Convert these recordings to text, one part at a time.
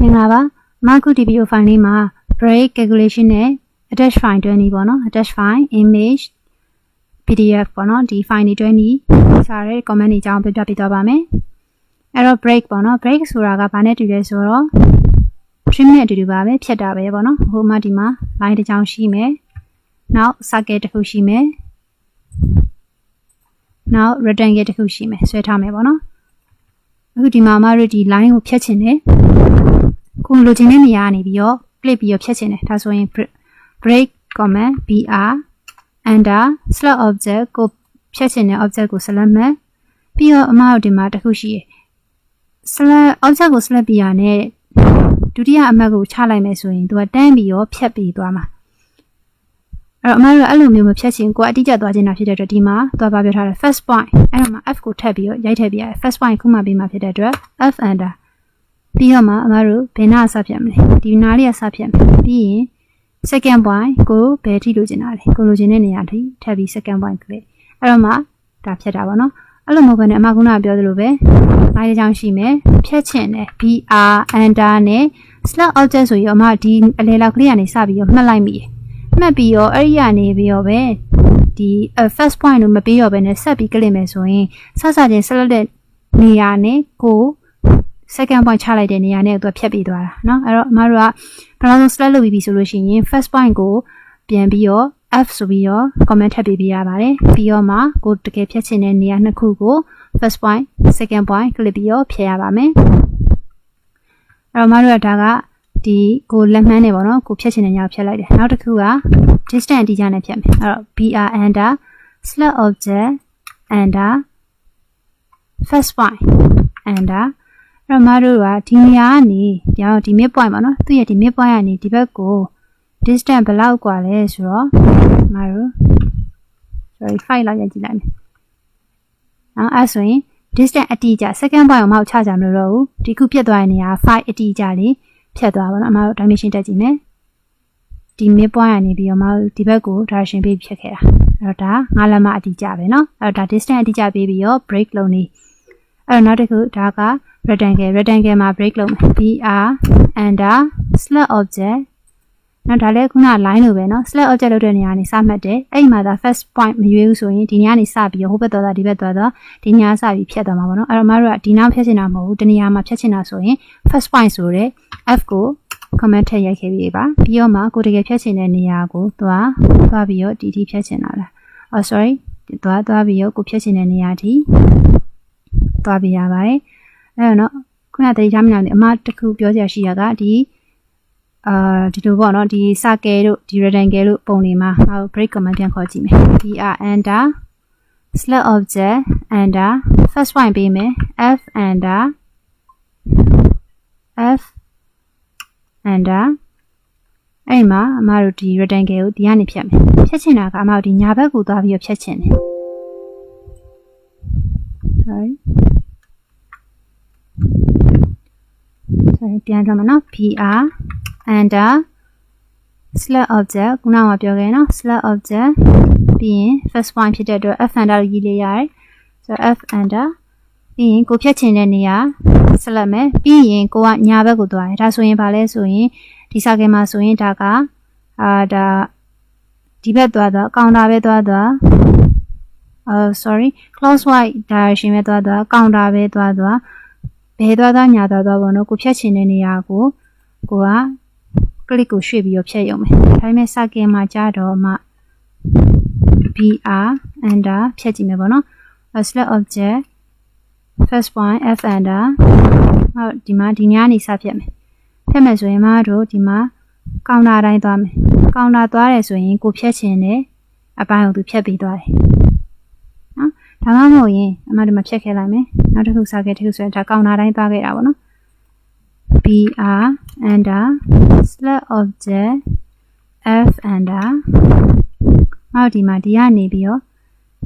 မင်္ဂလာပါမခုဒီဗီဒီယိုဖိုင်လေးမှာ break calculation နဲ့ attach file တွဲနည်းပေါ့နော် attach file image pdf ပေါ့နော်ဒီ file တွေတွဲနည်းစားတဲ့ comment တွေအကြောင်းပြပြပေးသွားပါမယ်အဲ့တော့ break ပေါ့နော် break ဆိုတာကဘာနဲ့တူလဲဆိုတော့ trim နဲ့အတူတူပါပဲဖြတ်တာပဲပေါ့နော်ဟိုမှာဒီမှာ line တစ်ချောင်းရှိမယ်နောက် circle တစ်ခုရှိမယ်နောက် rectangle တစ်ခုရှိမယ်ဆွဲထားမယ်ပေါ့နော်အခုဒီမှာမတို့ဒီ line ကိုဖြတ်ချင်တယ် ကိုလိုချင်တဲ့နေရာကနေပြီးတော့ click ပြီးတော့ဖြတ်ချင်တယ်ဒါဆိုရင် break comment br under select object ကိုဖြတ်ချင်တဲ့ object ကို select မယ်ပြီးတော့အမတို့ဒီမှာတစ်ခုရှိရယ် select object ကို select ပြရနဲ့ဒုတိယအမှတ်ကိုချလိုက်မယ်ဆိုရင်သူကတန်းပြီးရောဖြတ်ပြီးသွားမှာအဲ့တော့အမတို့အဲ့လိုမျိုးမဖြတ်ချင်ကိုအတိအကျသွားချင်တာဖြစ်တဲ့အတွက်ဒီမှာသွားပါပြောထားတယ် first point အဲ့တော့မှ f ကိုထပ်ပြီးတော့ရိုက်ထည့်ပြရတယ် first point ခုမှပြီးမှဖြစ်တဲ့အတွက် f under ပြီးတော့မှအမတို့ဘယ်နာစဖြတ်မလဲဒီနာလေးကစဖြတ်မယ်ပြီးရင် second point ကိုဘယ်ထိလိုချင်တာလဲကိုလိုချင်တဲ့နေရာထိထပ်ပြီး second point click အဲ့တော့မှဒါဖြတ်တာပါနော်အဲ့လိုမဟုတ်ဘဲနဲ့အမကုနာပြောသလိုပဲနိုင်တဲ့ကြောင်းရှိမယ်ဖြတ်ချင်တယ် BR under နဲ့ select object ဆိုရင်အမဒီအလေလောက်ကလေးကနေစပြီးတော့မှတ်လိုက်မိတယ်မှတ်ပြီးတော့အဲ့ဒီကနေပြီးတော့ပဲဒီ first point ကိုမပေးတော့ဘဲနဲ့ဆက်ပြီးကလစ်မယ်ဆိုရင်စစချင်း select တဲ့နေရာနဲ့ကို second point ချလိုက်တဲ့နေရာနဲ့သူကဖြတ်ပြီးသွားတာเนาะအဲ့တော့အမတို့ကပထမဆုံး select လုပ်ပြီးပြီဆိုလို့ရှိရင် first point ကိုပြန်ပြီးတော့ F ဆိုပြီးတော့ comment ထပ်ပေးပြရပါတယ်ပြီးတော့မှကိုတကယ်ဖြတ်ချင်တဲ့နေရာနှစ်ခုကို first point second point click ပြီးတော့ဖြတ်ရပါမယ်အဲ့တော့မတို့ကဒါကဒီကိုလက်မှန်းနေပေါ့နော်ကိုဖြတ်ချင်တဲ့ညောင်ဖြတ်လိုက်တယ်နောက်တစ်ခုက distance အတိအကျနဲ့ဖြတ်မယ်အဲ့တော့ br under select object under first point under အဲ့တော့မတို့ကဒီနေရာကနေပြောင်းဒီ mid point ပေါ့နော်သူ့ရဲ့ဒီ mid point ကနေဒီဘက်ကို distance ဘယ်လောက်กว่าလဲဆိုတော့မတို့ sorry 5လောက်ရကြည့်လိုက်မယ်။နော်အဲ့ဆိုရင် distance အတိအကျ second point ကိုမဟုတ်ချကြမလို့တော့ဘူးဒီခုပြတ်သွားတဲ့နေရာ5အတိအကျလေးဖြတ်သွားပါတော့အမတို့ dimension တက်ကြည့်မယ်။ဒီ mid point ကနေပြီးတော့မတို့ဒီဘက်ကို direction ပေးဖြတ်ခဲ့တာ။အဲ့တော့ဒါငါးလက်မအတိအကျပဲเนาะအဲ့တော့ဒါ distance အတိအကျပေးပြီးတော့ break လုပ်နေ အဲ့တော့နောက်တစ်ခုဒါက rectangle rectangle မှာ break လုပ်မယ် br under select object နော်ဒါလည်းခုန line လိုပဲเนาะ select object လုပ်တဲ့နေရာကနေစမှတ်တယ်အဲ့ဒီမှာဒါ first point မရွေးဘူးဆိုရင်ဒီနေရာကနေစပြီးဟိုဘက်သွားတာဒီဘက်သွားတော့ဒီနေရာစပြီးဖြတ်သွားမှာပေါ့နော်အဲ့တော့မတို့ကဒီနောက်ဖြတ်ချင်တာမဟုတ်ဘူးဒီနေရာမှာဖြတ်ချင်တာဆိုရင် first point ဆိုတဲ့ f ကို comment ထည့်ရိုက်ခဲ့ပြီးပါပြီးတော့မှကိုတကယ်ဖြတ်ချင်တဲ့နေရာကိုသွားသွားပြီးတော့ဒီဒီဖြတ်ချင်တာလားအော် sorry သွားသွားပြီးတော့ကိုဖြတ်ချင်တဲ့နေရာထိ သွားပြရပါတယ်အဲ့တော့ခုနတတိထားမနာနေအမတခုပြောကြရရှိရကဒီအာဒီလိုပေါ့နော်ဒီ circle တို့ဒီ rectangle တို့ပုံတွေမှာဟော break command ပြန်ခေါ်ကြည့်မယ် br under select object under first point ပေးမယ် f under f under အဲ့မှာအမတို့ဒီ rectangle ကိုဒီကနေဖြတ်မယ်ဖြတ်ချင်တာကအမတို့ဒီညာဘက်ကိုသွားပြီးတော့ဖြတ်ချင်တယ် sorry sorry ပြန်တော့မနော် PR under select object ခုနကပြောခဲ့နော် select object ပြီးရင် first point ဖြစ်တဲ့အတွက် f under ကိုရေးလိုက်ရတယ်ဆိုတော့ f under ပြီးရင်ကိုဖြတ်ချင်တဲ့နေရာ select မယ်ပြီးရင်ကိုကညာဘက်ကိုသွားတယ်ဒါဆိုရင်ဗာလဲဆိုရင်ဒီစာကင်မှာဆိုရင်ဒါကအာဒါဒီဘက်သွားတော့ကောင်တာပဲသွားတော့ uh sorry clockwise direction ပဲသွားတော့ကောင်တာပဲသွားတော့ ဘယ်သွားသွားညာသွားသွားပေါ့နော်ကိုဖြတ်ချင်တဲ့နေရာကိုကိုက click ကိုရွှေ့ပြီးတော့ဖြတ်ရုံပဲဒါပေမဲ့ circle မှာကြာတော့မှ BR under ဖြတ်ကြည့်မယ်ပေါ့နော် select object first point f under ဟုတ်ဒီမှာဒီညနေစဖြတ်မယ်ဖြတ်မယ်ဆိုရင်မတို့ဒီမှာကောင်တာတိုင်းသွားမယ်ကောင်တာသွားတယ်ဆိုရင်ကိုဖြတ်ချင်တဲ့အပိုင်းကိုသူဖြတ်ပြီးသွားတယ်နော် ဒါမှမဟုတ်ရင်အမဒီမှာဖြတ်ခဲ့လိုက်မယ်နောက်တစ်ခုစခဲ့တစ်ခုဆိုရင်ဒါကောင်တာတိုင်းသွားခဲ့တာပေါ့နော် BR under select object F under အောက်ဒီမှာဒီကနေပြီးတော့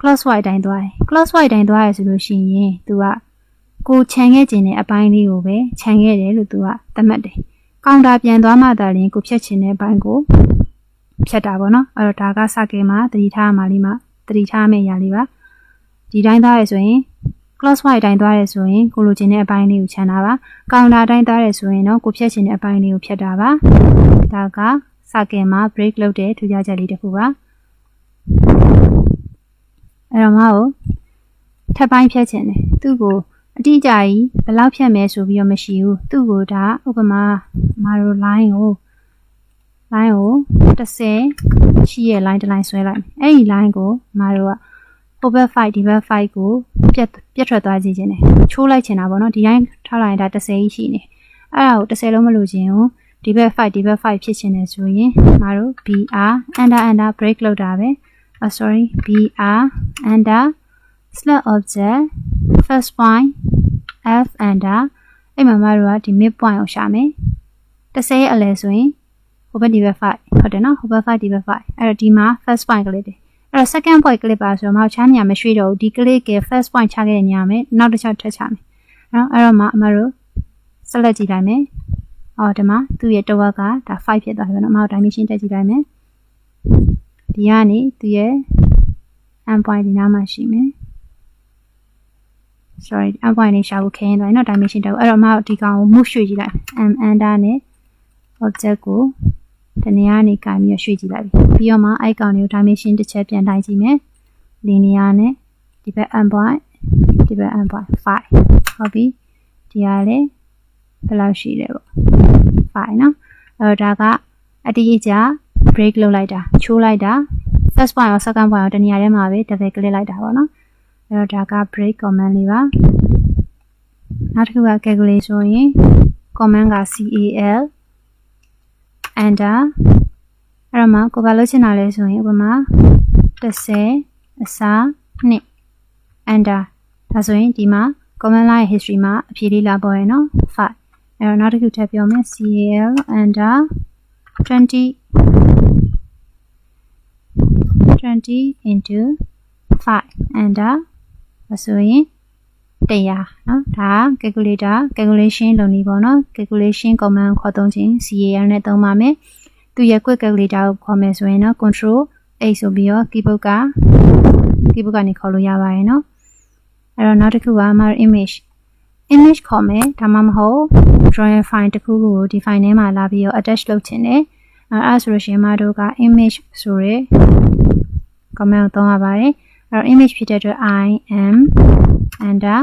clockwise တိုင်းသွားတယ် clockwise တိုင်းသွားရဆိုလို့ရှိရင် तू ကကိုခြံခဲ့ခြင်းတဲ့အပိုင်းလေးကိုပဲခြံခဲ့တယ်လို့ तू ကသတ်မှတ်တယ်ကောင်တာပြန်သွားမှသာလျှင်ကိုဖြတ်ခြင်းတဲ့အပိုင်းကိုဖြတ်တာပေါ့နော်အဲ့တော့ဒါကစကေမှာတတိထားမှလေးမှာတတိထားမယ့်အရာလေးပါ ဒီတိုင်းသားရဆိုရင် clockwise အတိုင်းသွားရဲဆိုရင်ကိုလိုချင်တဲ့အပိုင်းလေးကိုခြံတာပါ counter အတိုင်းသွားရဲဆိုရင်တော့ကိုဖြတ်ချင်တဲ့အပိုင်းလေးကိုဖြတ်တာပါဒါက circle မှာ break လုပ်တဲ့ထူးခြားချက်လေးတစ်ခုပါအဲ့တော့မဟုတ်ထပ်ပိုင်းဖြတ်ချင်တယ်သူ့ကိုအတိအကျကြီးဘယ်လောက်ဖြတ်မဲဆိုပြီးတော့မရှိဘူးသူ့ကိုဒါဥပမာမတို့ line ကို line ကို30ရှိရဲ့ line တစ် line ဆွဲလိုက်မယ်အဲ့ဒီ line ကိုမတို့က over 5ဒီဘက်5ကိုပြတ်ပြတ်ထွက်သွားစေခြင်းတယ်ချိုးလိုက်ချင်တာပေါ့နော်ဒီတိုင်းထားလိုက်ရင်ဒါ30ကြီးရှိနေအဲ့ဒါကို30လုံးမလို့ခြင်းကိုဒီဘက်5ဒီဘက်5ဖြစ်ချင်တယ်ဆိုရင်မတို့ BR under under break လောက်တာပဲ oh sorry BR under select object first point F under အဲ့မှာမတို့ကဒီ mid point ကိုရှာမယ်30ရဲ့အလဲဆိုရင်ဟိုဘက်ဒီဘက်5ဟုတ်တယ်နော်ဟိုဘက်5ဒီဘက်5အဲ့တော့ဒီမှာ first point ကလေးတွေ အဲ့တော့ second point clip ပါဆိုတော့မဟုတ်ချမ်းနေရမရွှေ့တော့ဘူးဒီ clip က first point ချခဲ့တဲ့ညမယ်နောက်တစ်ချက်ထပ်ချမယ်နော်အဲ့တော့မှအမတို့ select ကြည့်လိုက်မယ်အော်ဒီမှာသူ့ရဲ့တစ်ဝက်ကဒါ5ဖြစ်သွားပြီနော်အမတို့ dimension တက်ကြည့်လိုက်မယ်ဒီကနေသူ့ရဲ့ end point ဒီနားမှာရှိမယ် sorry end point နေရှာဖို့ခရင်သွားရင်တော့ dimension တက်ဘူးအဲ့တော့အမတို့ဒီကောင်ကို move ရွှေ့ကြည့်လိုက် m under နဲ့ object ကို တနေရာနေကင်ပြီးရွှေ့ကြည့်လိုက်ပြီပြီးတော့မှ icon ကို dimension တစ်ချက်ပြန်တိုင်းကြည့်မယ် linear နဲ့ဒီဘက် end point ဒီဘက် end point 5ဟုတ်ပြီဒီကလည်းဘယ်လောက်ရှိလဲပေါ့5เนาะအဲ့တော့ဒါကအတိအကျ break လုပ်လိုက်တာချိုးလိုက်တာ first point ရော second point ရောတနေရာထဲမှာပဲ double click လိုက်တာပေါ့နော်အဲ့တော့ဒါက break command လေးပါနောက်တစ်ခုက calculate ဆိုရင် command က cal enter အဲ့တော့မှကိုဘာလုပ်ချင်တာလဲဆိုရင်ဥပမာ30အစား2 enter ဒါဆိုရင်ဒီမှာ command line history မှာအဖြေလေးလာပေါ်ရယ်နော်5အဲ့တော့နောက်တစ်ခုထပ်ပြောမယ် cal enter 20 20 into 5 enter ဒါဆိုရင် 100နော်ဒါ calculator calculation လုပ်နေပေါ့နော် calculation command ခေါ်သုံးခြင်း CAL နဲ့သုံးပါမယ်သူရဲ့ quick calculator ကိုခေါ်မယ်ဆိုရင်တော့ control A ဆိုပြီးတော့ keyboard က keyboard ကနေခေါ်လို့ရပါတယ်နော်အဲ့တော့နောက်တစ်ခုက mar image image ခေါ်မယ်ဒါမှမဟုတ် drawing file တစ်ခုကိုဒီ file ထဲမှာလာပြီးတော့ attach လုပ်ခြင်းတယ်အဲ့ဒါဆိုလို့ရှိရင်မတို့က image ဆိုရဲ command ကိုသုံးရပါတယ်အဲ့တော့ image ဖြစ်တဲ့အတွက် i am enter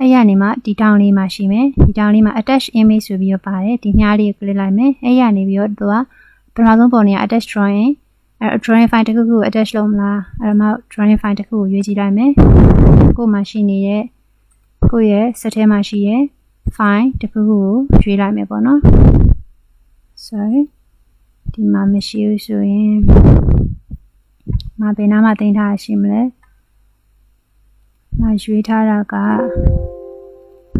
အဲ့ရနေမှာဒီတောင်းလေးမှာရှိမယ်ဒီတောင်းလေးမှာ attach image ဆိုပြီးတော့ပါတယ်ဒီမြားလေးကို click လိုက်မယ်အဲ့ရနေပြီးတော့သူကပထမဆုံးပုံနေ attach drawing အဲ့ drawing file တစ်ခုခုကို attach လုပ်မလားအဲ့တော့ drawing file တစ်ခုကိုရွေးကြည့်လိုက်မယ်ကို့မှာရှိနေတဲ့ကိုယ့်ရဲ့ set ထဲမှာရှိရဲ့ file တစ်ခုခုကိုရွေးလိုက်မယ်ပေါ့နော် sorry ဒီမှာမရှိဘူးဆိုရင်မဘယ်နာမှာတင်ထားရှိမလဲ မရွေးထားတာက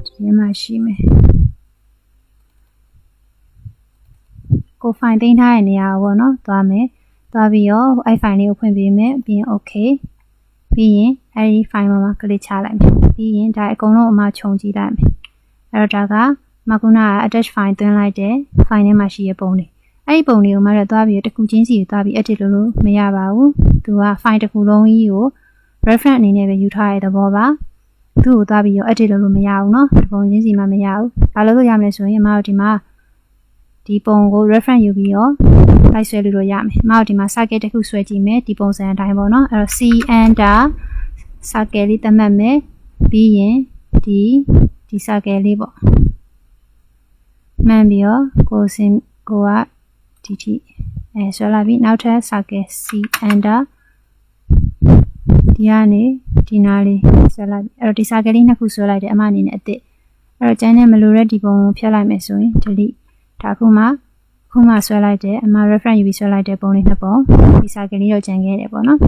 ဒီမှာရှိမယ်ကိုဖိုင်တင်ထားတဲ့နေရာပေါ့နော်သွားမယ်သွားပြီးတော့အဲ့ဖိုင်လေးကိုဖွင့်ပေးမယ်ပြီးရင် okay ပြီးရင်အဲ့ဒီ file မှာ click ချလိုက်မယ်ပြီးရင်ဒါအကုန်လုံးအမှခြုံကြည့်လိုက်မယ်အဲ့တော့ဒါကမကုနာက attach file သွင်းလိုက်တဲ့ file ထဲမှာရှိရပုံလေးအဲ့ဒီပုံလေးကိုမှတော့သွားပြီးတခုချင်းစီကိုသွားပြီး edit လုပ်လို့မရပါဘူးသူက file တစ်ခုလုံးကြီးကို reference အနေနဲ့ပဲယူထားတဲ့သဘောပါသူ့ကိုသွားပြီးရော edit လုပ်လို့မရဘူးเนาะဒီပုံချင်းစီမှမရဘူးဘာလို့လို့ရမလဲဆိုရင်အမတို့ဒီမှာဒီပုံကို reference ယူပြီးတော့လိုက်ဆွဲလို့ရမယ်အမတို့ဒီမှာ circuit တစ်ခုဆွဲကြည့်မယ်ဒီပုံစံအတိုင်းပေါ့เนาะအဲ့တော့ c enter circle လေးသတ်မှတ်မယ်ပြီးရင်ဒီဒီ circle လေးပေါ့မှန်ပြီးတော့ကိုစင်ကိုကဒီထိအဲဆွဲလာပြီးနောက်ထပ် circle c enter ဒီကနေဒီနားလေးဆွဲလိုက်အဲ့တော့ဒီ circle လေးနှစ်ခုဆွဲလိုက်တယ်အမအနေနဲ့အစ်စ်အဲ့တော့ကျန်တဲ့မလိုတဲ့ဒီပုံကိုဖျက်လိုက်မယ်ဆိုရင် delete ဒါခုမှခုမှဆွဲလိုက်တယ်အမ reference ယူပြီးဆွဲလိုက်တဲ့ပုံလေးနှစ်ပုံဒီ circle လေးတော့ကျန်ခဲ့တယ်ပေါ့နော်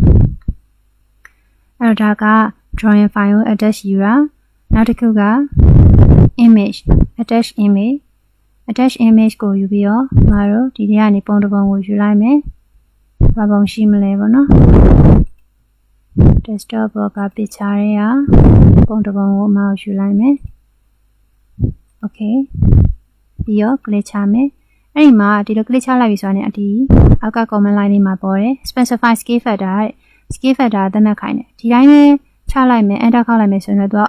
အဲ့တော့ဒါက drawing file ကို attach ယူတာနောက်တစ်ခုက image attach image attach image ကိုယူပြီးတော့ငါတို့ဒီထဲကနေပုံတစ်ပုံကိုယူလိုက်မယ်ဘာပုံရှိမလဲပေါ့နော် desktop ဘောက picture တွေကပုံတစ်ပုံကိုအမောက်ယူလိုက်မယ် okay ပြီးတော့ click ချမယ်အဲ့ဒီမှာဒီလို click ချလိုက်ပြီဆိုတော့အတီအောက်က comment line လေးမှာပေါ်တယ် specify scale factor တဲ့ scale factor သတ်မှတ်ခိုင်းတယ်ဒီတိုင်းပဲချချလိုက်မယ် enter ခောက်လိုက်မယ်ဆိုရင်တော့သူက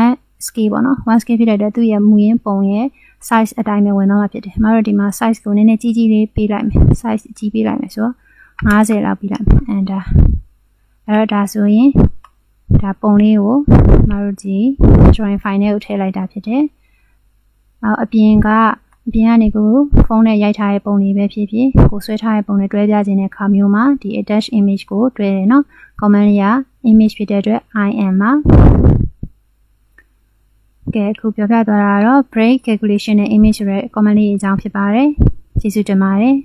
1 scale ပေါ့နော်1 scale ဖြစ်တဲ့အတွက်သူ့ရဲ့မူရင်းပုံရဲ့ size အတိုင်းပဲဝင်တော့မှာဖြစ်တယ်။မတို့ဒီမှာ size ကိုနည်းနည်းကြီးကြီးလေးပေးလိုက်မယ် size ကြီးပေးလိုက်မယ်ဆိုတော့50လောက်ပေးလိုက်မယ် enter အဲ့တော့ဒါဆိုရင်ဒါပုံလေးကိုမတို့ဒီ drawing file နဲ့ကိုထည့်လိုက်တာဖြစ်တယ်။နောက်အပြင်ကအပြင်ကနေကိုဖုန်းနဲ့ရိုက်ထားတဲ့ပုံလေးပဲဖြစ်ဖြစ်ကိုဆွဲထားတဲ့ပုံနဲ့တွဲပြခြင်းတဲ့ခါမျိုးမှာဒီ attach image ကိုတွဲတယ်နော် comment လေးက image ဖြစ်တဲ့အတွက် i am မှာကဲအခုပြောပြသွားတာကတော့ break calculation နဲ့ image ဆိုတဲ့ comment လေးအကြောင်းဖြစ်ပါတယ်ကျေးဇူးတင်ပါတယ်